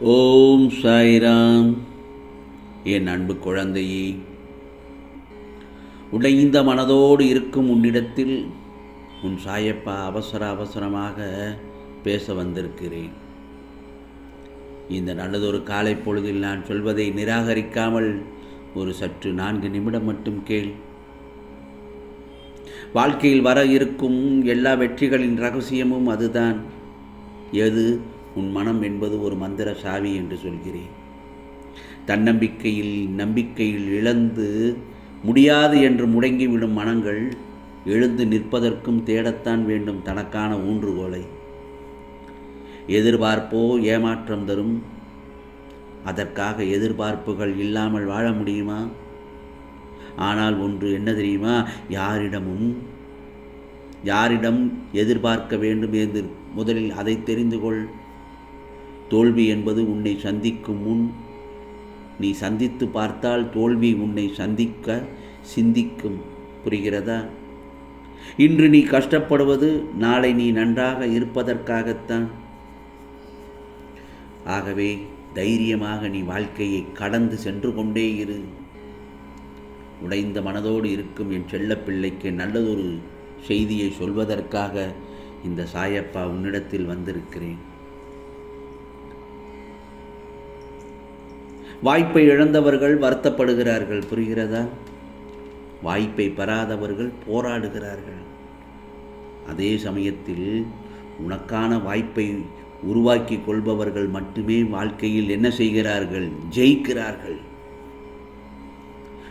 ஓம் சாய்ராம். என் அன்பு குழந்தையே உடைந்த மனதோடு இருக்கும் உன்னிடத்தில் உன் சாயப்பா அவசர அவசரமாக பேச வந்திருக்கிறேன். இந்த நல்லதொரு காலை பொழுதில் நான் சொல்வதை நிராகரிக்காமல் ஒரு சற்று நான்கு நிமிடம் மட்டும் கேள். வாழ்க்கையில் வர இருக்கும் எல்லா வெற்றிகளின் ரகசியமும் அதுதான். எது? உன் மனம் என்பது ஒரு மந்திர சாவி என்று சொல்கிறேன். தன்னம்பிக்கையில் நம்பிக்கையில் இழந்து முடியாது என்று முடங்கிவிடும் மனங்கள் எழுந்து நிற்பதற்கும் தேடத்தான் வேண்டும் தனக்கான ஊன்றுகோலை. எதிர்பார்ப்போ ஏமாற்றம் தரும். அதற்காக எதிர்பார்ப்புகள் இல்லாமல் வாழ முடியுமா? ஆனால் ஒன்று என்ன தெரியுமா? யாரிடமும் யாரிடம் எதிர்பார்க்க வேண்டும் என்று முதலில் அதை தெரிந்து கொள். தோல்வி என்பது உன்னை சந்திக்கும் முன். நீ சந்தித்து பார்த்தால் தோல்வி உன்னை சந்திக்க சிந்திக்கும். புரிகிறதா? இன்று நீ கஷ்டப்படுவது நாளை நீ நன்றாக இருப்பதற்காகத்தான். ஆகவே தைரியமாக நீ வாழ்க்கையை கடந்து சென்று கொண்டே இரு. உடைந்த மனதோடு இருக்கும் என் செல்லப்பிள்ளைக்கு நல்லதொரு செய்தியை சொல்வதற்காக இந்த சாயப்பா உன்னிடத்தில் வந்திருக்கிறேன். வாய்ப்பை இழந்தவர்கள் வருத்தப்படுகிறார்கள் புரிகிறதா? வாய்ப்பை பெறாதவர்கள் போராடுகிறார்கள். அதே சமயத்தில் உனக்கான வாய்ப்பை உருவாக்கி கொள்பவர்கள் மட்டுமே வாழ்க்கையில் என்ன செய்கிறார்கள்? ஜெயிக்கிறார்கள்.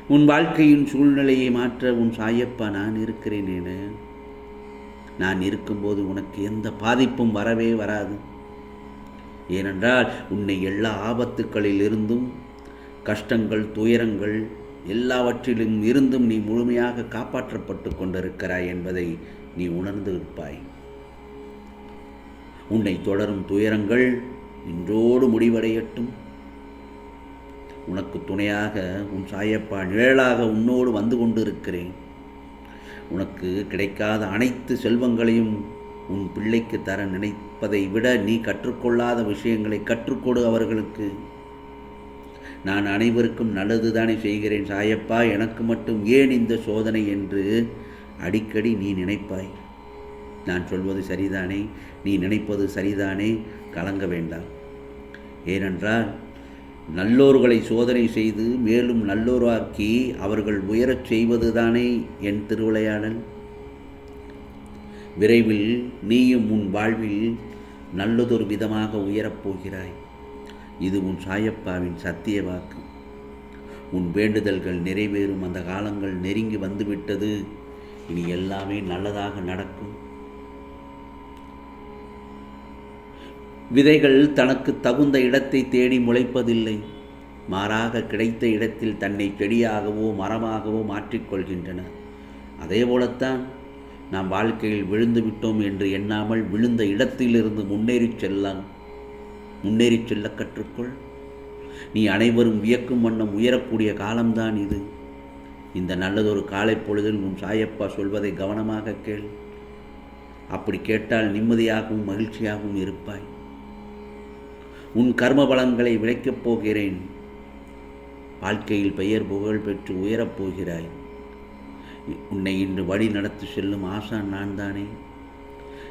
உன் வாழ்க்கையின் சூழ்நிலையை மாற்ற உன் சாயப்பா நான் இருக்கிறேன் என நான் இருக்கும்போது உனக்கு எந்த பாதிப்பும் வரவே வராது. ஏனென்றால் உன்னை எல்லா ஆபத்துக்களிலிருந்தும் கஷ்டங்கள் துயரங்கள் எல்லாவற்றிலும் இருந்தும் நீ முழுமையாக காப்பாற்றப்பட்டு கொண்டிருக்கிறாய் என்பதை நீ உணர்ந்து இருப்பாய். உன்னை தொடரும் துயரங்கள் இன்றோடு முடிவடையட்டும். உனக்கு துணையாக உன் சாயப்பா நிழலாக உன்னோடு வந்து கொண்டு இருக்கிறேன் உனக்கு கிடைக்காத அனைத்து செல்வங்களையும் உன் பிள்ளைக்கு தர நினைப்பதை விட நீ கற்றுக்கொள்ளாத விஷயங்களை கற்றுக்கொடு அவர்களுக்கு. நான் அனைவருக்கும் நல்லது தானே செய்கிறேன் சாயப்பா எனக்கு மட்டும் ஏன் இந்த சோதனை என்று அடிக்கடி நீ நினைப்பாய். நான் சொல்வது சரிதானே? நீ நினைப்பது சரிதானே? கலங்க வேண்டாம். ஏனென்றால் நல்லோர்களை சோதனை செய்து மேலும் நல்லோராக்கி அவர்கள் உயரச் செய்வதுதானே என் திருவிளையாடல்? விரைவில் நீயும் உன் வாழ்வில் நல்லதொரு விதமாக உயரப்போகிறாய். இது உன் சாயப்பாவின் சத்திய வாக்கு. உன் வேண்டுதல்கள் நிறைவேறும். அந்த காலங்கள் நெருங்கி வந்துவிட்டது. இனி எல்லாமே நல்லதாக நடக்கும். விதைகள் தனக்கு தகுந்த இடத்தை தேடி முளைப்பதில்லை. மாறாக கிடைத்த இடத்தில் தன்னை செடியாகவோ மரமாகவோ மாற்றிக்கொள்கின்றன. அதே போலத்தான் நாம் வாழ்க்கையில் விழுந்து விட்டோம் என்று எண்ணாமல் விழுந்த இடத்திலிருந்து முன்னேறி செல்லாம் முன்னேறி செல்ல கற்றுக்கொள். நீ அனைவரும் வியக்கும் வண்ணம் உயரக்கூடிய காலம்தான் இது. இந்த நல்லதொரு காலை பொழுதில் உன் சாயப்பா சொல்வதை கவனமாக கேள். அப்படி கேட்டால் நிம்மதியாகவும் மகிழ்ச்சியாகவும் இருப்பாய். உன் கர்ம பலன்களை விளைக்கப் போகிறேன். வாழ்க்கையில் பெயர் புகழ் பெற்று உயரப் போகிறாய். உன்னை இன்று வழி நடத்தி செல்லும் ஆசான் நான் தானே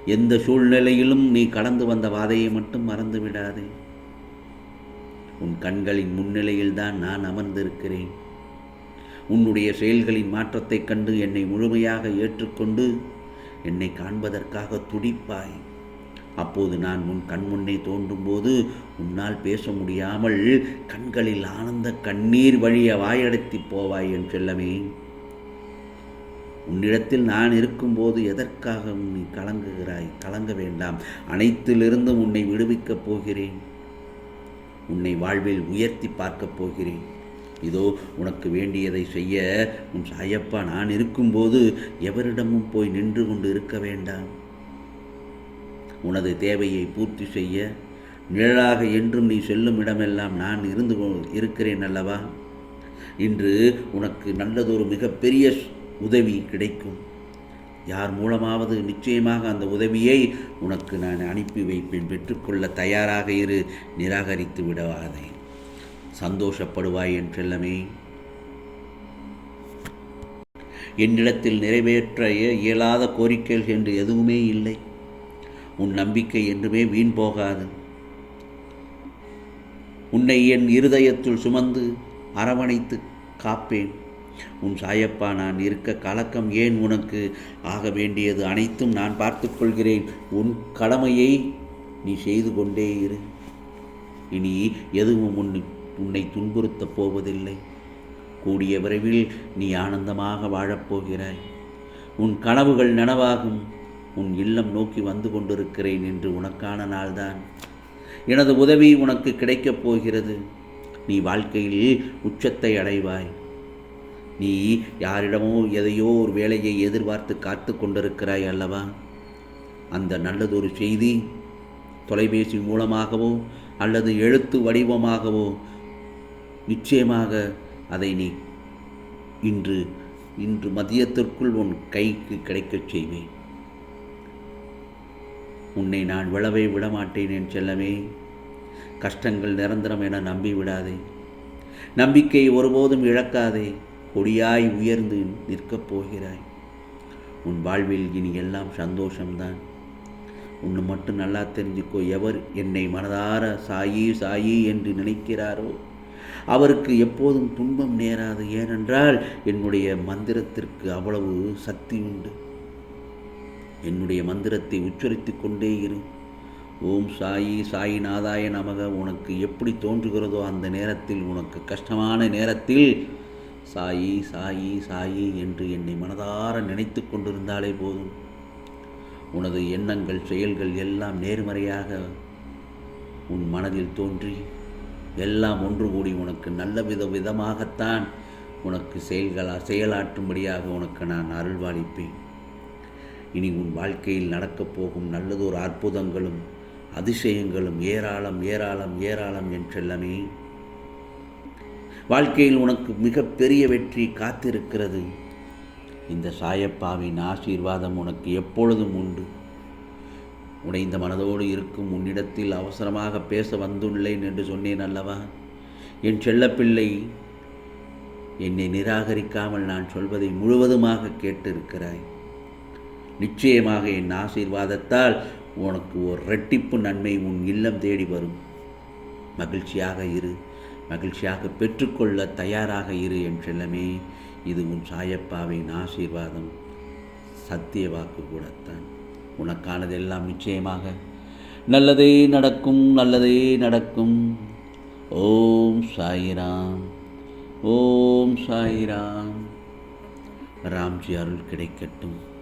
எந்த சூழ்நிலையிலும் நீ கடந்து வந்த வாதையை மட்டும் மறந்து விடாதே உன் கண்களின் முன்னிலையில் தான் நான் அமர்ந்திருக்கிறேன். உன்னுடைய செயல்களின் மாற்றத்தைக் கண்டு என்னை முழுமையாக ஏற்றுக்கொண்டு என்னை காண்பதற்காக துடிப்பாய். அப்போது நான் உன் கண் முன்னே தோன்றும்போது உன்னால் பேச முடியாமல் கண்களில் ஆனந்த கண்ணீர் வழிய வாயடைத்தி போவாய் என் செல்லமே. உன்னிடத்தில் நான் இருக்கும்போது எதற்காக நீ கலங்குகிறாய்? கலங்க வேண்டாம். அனைத்திலிருந்தும் உன்னை விடுவிக்கப் போகிறேன். உன்னை வாழ்வில் உயர்த்தி பார்க்கப் போகிறேன். இதோ உனக்கு வேண்டியதை செய்ய உன் சாயப்பா நான் இருக்கும்போது எவரிடமும் போய் நின்று கொண்டு இருக்க வேண்டாம். உனது தேவையை பூர்த்தி செய்ய நிழலாக என்றும் நீ செல்லும் இடமெல்லாம் நான் இருந்து இருக்கிறேன் அல்லவா? இன்று உனக்கு நல்லதொரு மிகப்பெரிய உதவி கிடைக்கும். யார் மூலமாவது நிச்சயமாக அந்த உதவியை உனக்கு நான் அனுப்பி வைப்பேன். பெற்றுக்கொள்ள தயாராக இரு. நிராகரித்து விடாதே. சந்தோஷப்படுவாய் என் செல்லமே. என்னிடத்தில் நிறைவேற்ற இயலாத கோரிக்கைகள் என்று எதுவுமே இல்லை. உன் நம்பிக்கை என்றுமே வீண் போகாது. உன்னை என் இருதயத்தில் சுமந்து அரவணைத்து காப்பேன். உன் சாயப்பா நான் இருக்க கலக்கம் ஏன் உனக்கு? ஆக வேண்டியது அனைத்தும் நான் பார்த்துக்கொள்கிறேன் உன் கடமையை நீ செய்து கொண்டே இரு. இனி எதுவும் உன்னை உன்னை துன்புறுத்தப் போவதில்லை. கூடிய விரைவில் நீ ஆனந்தமாக வாழப்போகிறாய் உன் கனவுகள் நனவாகும். உன் இல்லம் நோக்கி வந்து கொண்டிருக்கிறேன் என்று உனக்கான நாள்தான். எனது உதவி உனக்கு கிடைக்கப் போகிறது. நீ வாழ்க்கையில் உச்சத்தை அடைவாய். நீ யாரிடமோ எதையோ ஒரு வேலையை எதிர்பார்த்து காத்து கொண்டிருக்கிறாய் அல்லவா? அந்த நல்லதொரு செய்தி தொலைபேசி மூலமாகவோ அல்லது எழுத்து வடிவமாகவோ நிச்சயமாக அதை நீ இன்று இன்று மதியத்திற்குள் உன் கைக்கு கிடைக்கச் செய்வேன். உன்னை நான் விழவே விடமாட்டேன் என் செல்லமே. கஷ்டங்கள் நிரந்தரம் என நம்பி விடாதே நம்பிக்கை ஒருபோதும் இழக்காதே. கொடியாய் உயர்ந்து நிற்கப் போகிறாய். உன் வாழ்வில் இனி எல்லாம் சந்தோஷம்தான். உன்னை மட்டும் நல்லா தெரிஞ்சுக்கோ எவர் என்னை மனதார சாயி சாயி என்று நினைக்கிறாரோ? அவருக்கு எப்போதும் துன்பம் நேராது. ஏனென்றால் என்னுடைய மந்திரத்திற்கு அவ்வளவு சக்தி உண்டு. என்னுடைய மந்திரத்தை உச்சரித்து கொண்டே இரு. ஓம் சாயி சாயி நாதாய நமக. உனக்கு எப்படி தோன்றுகிறதோ அந்த நேரத்தில் உனக்கு கஷ்டமான நேரத்தில் சாயி சாயி சாயி என்று என்னை மனதார நினைத்து கொண்டிருந்தாலே போதும். உனது எண்ணங்கள் செயல்கள் எல்லாம் நேர்மறையாக உன் மனதில் தோன்றி எல்லாம் ஒன்று கூடி உனக்கு நல்ல வித விதமாகத்தான் உனக்கு செயல்களா செயலாற்றும்படியாக உனக்கு நான் அருள்வாளிப்பேன். இனி உன் வாழ்க்கையில் நடக்கப் போகும் நல்லதொரு அற்புதங்களும் அதிசயங்களும் ஏராளம் ஏராளம் ஏராளம் என்றெல்லாமே வாழ்க்கையில் உனக்கு மிகப்பெரிய வெற்றி காத்திருக்கிறது. இந்த சாயப்பாவின் ஆசீர்வாதம் உனக்கு எப்பொழுதும் உண்டு. உடைந்த மனதோடு இருக்கும் உன்னிடத்தில் அவசரமாக பேச வந்துள்ளேன் என்று சொன்னேன் அல்லவா? என் செல்லப்பிள்ளை என்னை நிராகரிக்காமல் நான் சொல்வதை முழுவதுமாக கேட்டிருக்கிறாய். நிச்சயமாக என் ஆசீர்வாதத்தால் உனக்கு ஒரு ரெட்டிப்பு நன்மை உன் இல்லம் தேடி வரும். மகிழ்ச்சியாக இரு. மகிழ்ச்சியாக பெற்றுக்கொள்ள தயாராக இரு என் செல்லமே. இது உன் சாயப்பாவின் ஆசீர்வாதம். சத்திய வாக்கு கூடத்தான். உனக்கானதெல்லாம் நிச்சயமாக. நல்லதே நடக்கும் நல்லதே நடக்கும். ஓம் சாயிராம் ஓம் சாயிராம். ராம்ஜி அருள் கிடைக்கட்டும்.